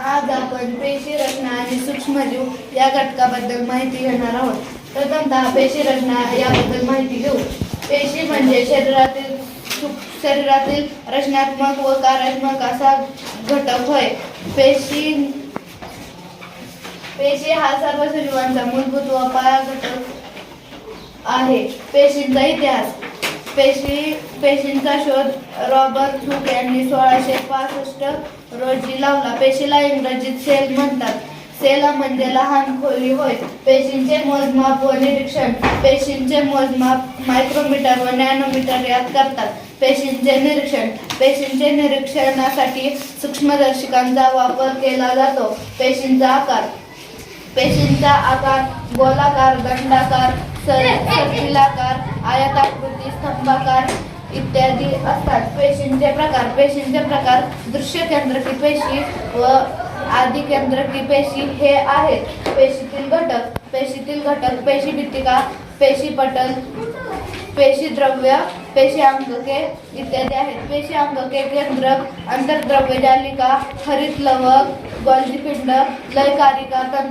आज आपण पेशी रचना आणि सूक्ष्मजीव या घटकाबद्दल माहिती घेणार आहोत. प्रथमतः पेशी रचना याबद्दल माहिती घेऊ. पेशी म्हणजे शरीरातील शरीरातील रचनात्मक व कार्यात्मक असा घटक होय. पेशी पेशी हा सर्व सजीवांचा मूलभूत व पाया घटक आहे. पेशींचा इतिहास. पेशी पेशींचा शोध रॉबर्ट हुक यांनी सोळाशे पासष्ट रोजी लावला. पेशीला इंग्रजीत सेल म्हणतात. सेला म्हणजे लहान खोली होय. पेशींचे मोजमाप व निरीक्षण. पेशींचे मोजमाप मायक्रोमीटर व नॅनोमीटर यात करतात. पेशींचे निरीक्षण. पेशींचे निरीक्षणासाठी सूक्ष्मदर्शकांचा वापर केला जातो. पेशींचा आकार. पेशींचा आकार गोलाकार दंडाकार सर- आयताकृती स्तंभाकार इत्यादी असतात. पेशींचे प्रकार पेशींचे प्रकार दृश्य केंद्रकी पेशी व आदि केंद्रकी पेशी हे आहेत. पेशीतील घटक पेशीतील घटक पेशी भित्तिका पेशी पटल पेशी द्रव्य पेशी अंगके इत्यादी आहेत. पेशी अंगके केंद्र अंतर्द्रव्य जालिका हरित लवक गोल्जीपिंड लयकारिका तंतु